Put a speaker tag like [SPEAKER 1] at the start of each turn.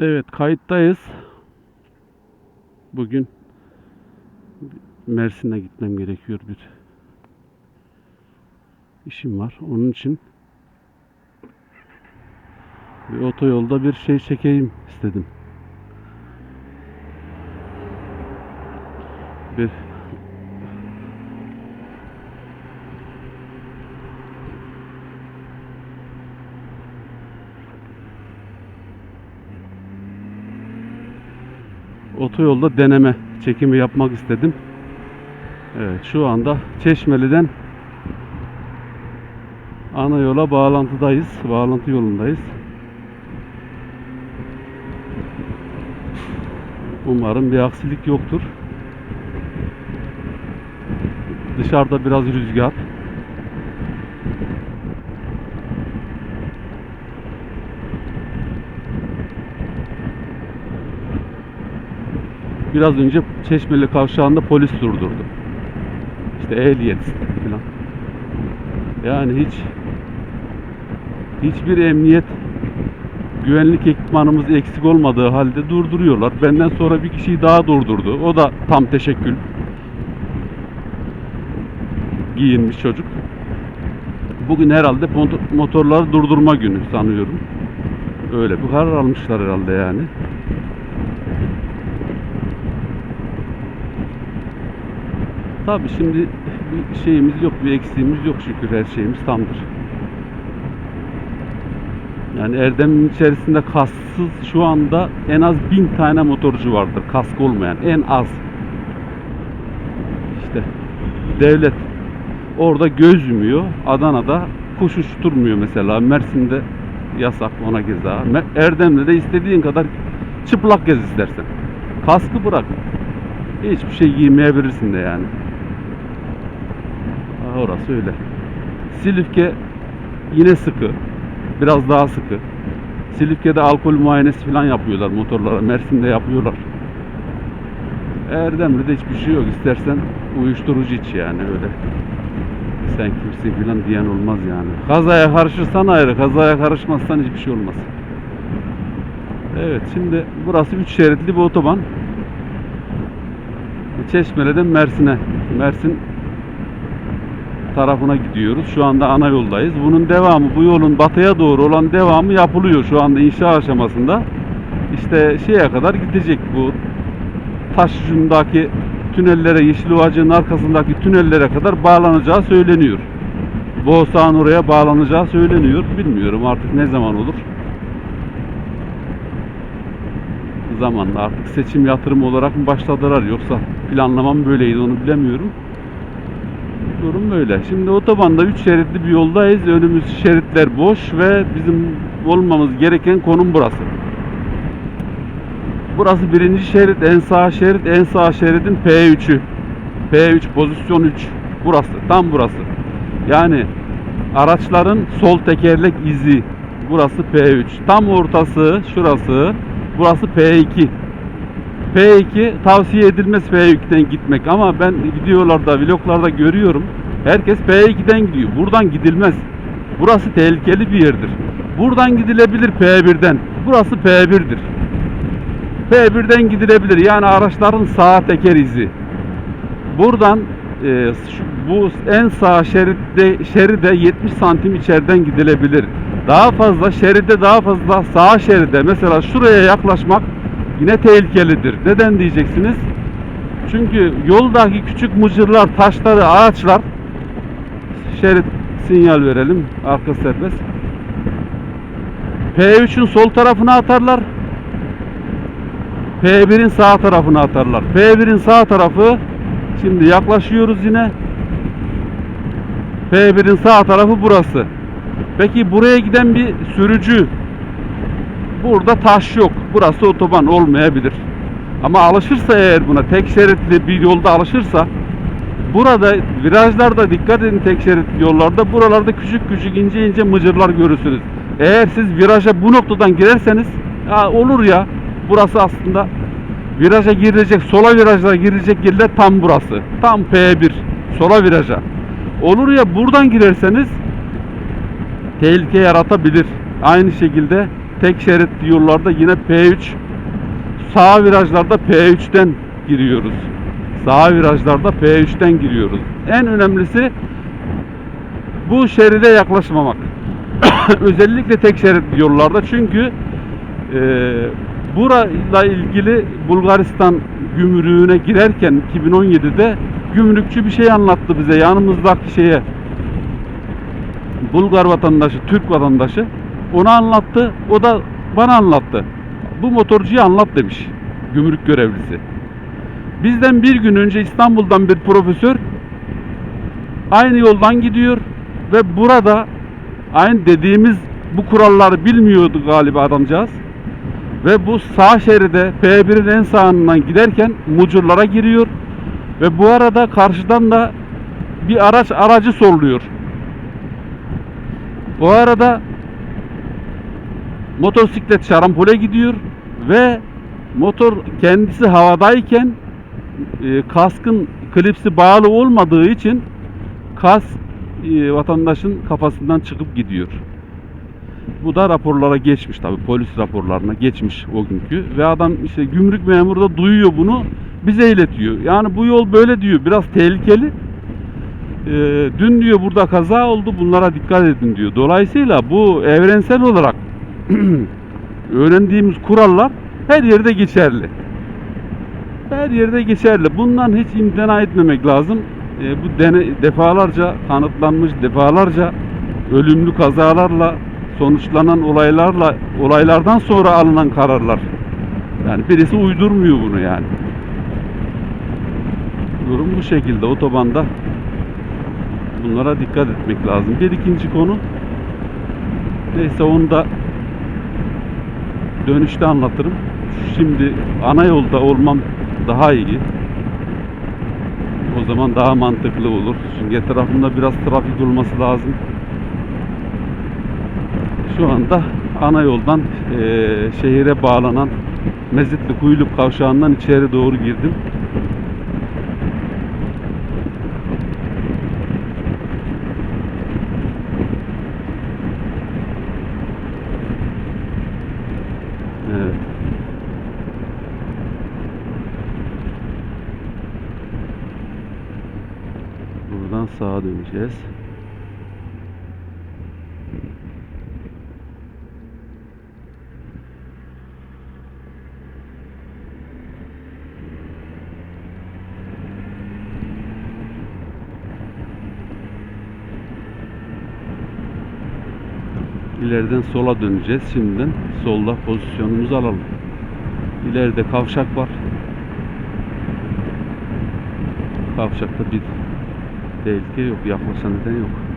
[SPEAKER 1] Evet kayıttayız. Bugün Mersin'e gitmem gerekiyor bir işim var. Onun için bir otoyolda bir şey çekeyim istedim. Bir otoyolda deneme çekimi yapmak istedim. Evet şu anda Çeşmeli'den ana yola bağlantıdayız. Bağlantı yolundayız. Umarım bir aksilik yoktur. Dışarıda biraz rüzgar. Biraz önce Çeşmeli kavşağında polis durdurdu. İşte ehliyet falan. Yani hiç hiçbir emniyet güvenlik ekipmanımız eksik olmadığı halde durduruyorlar. Benden sonra bir kişiyi daha durdurdu. O da tam teşekkül. Giyinmiş çocuk. Bugün herhalde mot- motorları durdurma günü sanıyorum. Öyle bir karar almışlar herhalde yani. Tabii şimdi bir şeyimiz yok, bir eksiğimiz yok şükür her şeyimiz tamdır. Yani Erdem'in içerisinde kasksız şu anda en az bin tane motorcu vardır. Kask olmayan en az. İşte devlet orada göz yumuyor. Adana'da kuş uçturmuyor mesela. Mersin'de yasak ona keza. Me- Erdem'de de istediğin kadar çıplak gez istersen. Kaskı bırak. Hiçbir şey giymeyebilirsin de yani. Orası öyle. Silifke yine sıkı. Biraz daha sıkı. Silifke'de alkol muayenesi falan yapıyorlar motorlara. Mersin'de yapıyorlar. Erdemli'de hiçbir şey yok. İstersen uyuşturucu iç yani öyle. Sen kimsin falan diyen olmaz yani. Kazaya karışırsan ayrı. Kazaya karışmazsan hiçbir şey olmaz. Evet şimdi burası 3 şeritli bir otoban. Çeşmeli'den Mersin'e. Mersin tarafına gidiyoruz. Şu anda ana yoldayız. Bunun devamı, bu yolun batıya doğru olan devamı yapılıyor şu anda inşa aşamasında. İşte şeye kadar gidecek bu taş ucundaki tünellere, Yeşilovacı'nın arkasındaki tünellere kadar bağlanacağı söyleniyor. Boğsağın oraya bağlanacağı söyleniyor. Bilmiyorum artık ne zaman olur. Zamanla artık seçim yatırım olarak mı başladılar yoksa planlamam böyleydi onu bilemiyorum. Durum böyle. Şimdi otobanda 3 şeritli bir yoldayız. Önümüz şeritler boş ve bizim olmamız gereken konum burası. Burası birinci şerit, en sağ şerit, en sağ şeridin P3'ü. P3 pozisyon 3. Burası, tam burası. Yani araçların sol tekerlek izi. Burası P3. Tam ortası şurası. Burası P2. P2 tavsiye edilmez P2'den gitmek ama ben videolarda, vloglarda görüyorum. Herkes P2'den gidiyor. Buradan gidilmez. Burası tehlikeli bir yerdir. Buradan gidilebilir P1'den. Burası P1'dir. P1'den gidilebilir. Yani araçların sağ teker izi. Buradan e, şu- bu en sağ şeritte şeride 70 santim içeriden gidilebilir. Daha fazla şeride daha fazla sağ şeride mesela şuraya yaklaşmak yine tehlikelidir. Neden diyeceksiniz? Çünkü yoldaki küçük mıcırlar, taşları, ağaçlar şerit sinyal verelim. Arka serbest. P3'ün sol tarafına atarlar. P1'in sağ tarafına atarlar. P1'in sağ tarafı şimdi yaklaşıyoruz yine. P1'in sağ tarafı burası. Peki buraya giden bir sürücü burada taş yok. Burası otoban olmayabilir. Ama alışırsa eğer buna tek şeritli bir yolda alışırsa burada virajlarda dikkat edin tek şeritli yollarda buralarda küçük küçük ince ince mıcırlar görürsünüz. Eğer siz viraja bu noktadan girerseniz ya olur ya burası aslında viraja girecek sola virajlara girecek yerler tam burası. Tam P1 sola viraja. Olur ya buradan girerseniz tehlike yaratabilir. Aynı şekilde tek şeritli yollarda yine P3 sağ virajlarda P3'ten giriyoruz. Sağ virajlarda P3'ten giriyoruz. En önemlisi bu şeride yaklaşmamak. Özellikle tek şeritli yollarda çünkü e, burayla ilgili Bulgaristan gümrüğüne girerken 2017'de gümrükçü bir şey anlattı bize yanımızdaki şeye Bulgar vatandaşı, Türk vatandaşı ona anlattı. O da bana anlattı. Bu motorcuya anlat demiş gümrük görevlisi. Bizden bir gün önce İstanbul'dan bir profesör aynı yoldan gidiyor ve burada aynı dediğimiz bu kuralları bilmiyordu galiba adamcağız. Ve bu sağ şeride P1'in en sağından giderken mucurlara giriyor. Ve bu arada karşıdan da bir araç aracı solluyor. O arada motosiklet şarampole gidiyor ve motor kendisi havadayken e, kaskın klipsi bağlı olmadığı için kas e, vatandaşın kafasından çıkıp gidiyor. Bu da raporlara geçmiş tabi polis raporlarına geçmiş o günkü ve adam işte gümrük memuru da duyuyor bunu bize iletiyor. Yani bu yol böyle diyor biraz tehlikeli. Ee, dün diyor burada kaza oldu bunlara dikkat edin diyor. Dolayısıyla bu evrensel olarak öğrendiğimiz kurallar her yerde geçerli. Her yerde geçerli. Bundan hiç imtina etmemek lazım. Ee, bu dene, defalarca kanıtlanmış, defalarca ölümlü kazalarla sonuçlanan olaylarla olaylardan sonra alınan kararlar. Yani birisi uydurmuyor bunu yani. Durum bu şekilde otobanda bunlara dikkat etmek lazım. Bir ikinci konu neyse onu da dönüşte anlatırım. Şimdi ana yolda olmam daha iyi. O zaman daha mantıklı olur. Çünkü etrafında biraz trafik olması lazım. Şu anda ana yoldan eee, şehire bağlanan Mezitli Kuyuluk kavşağından içeri doğru girdim. Evet. Buradan sağa döneceğiz. İleriden sola döneceğiz. Şimdiden solda pozisyonumuzu alalım. İleride kavşak var. Kavşakta bir tehlike yok. Yaklaşan neden yok.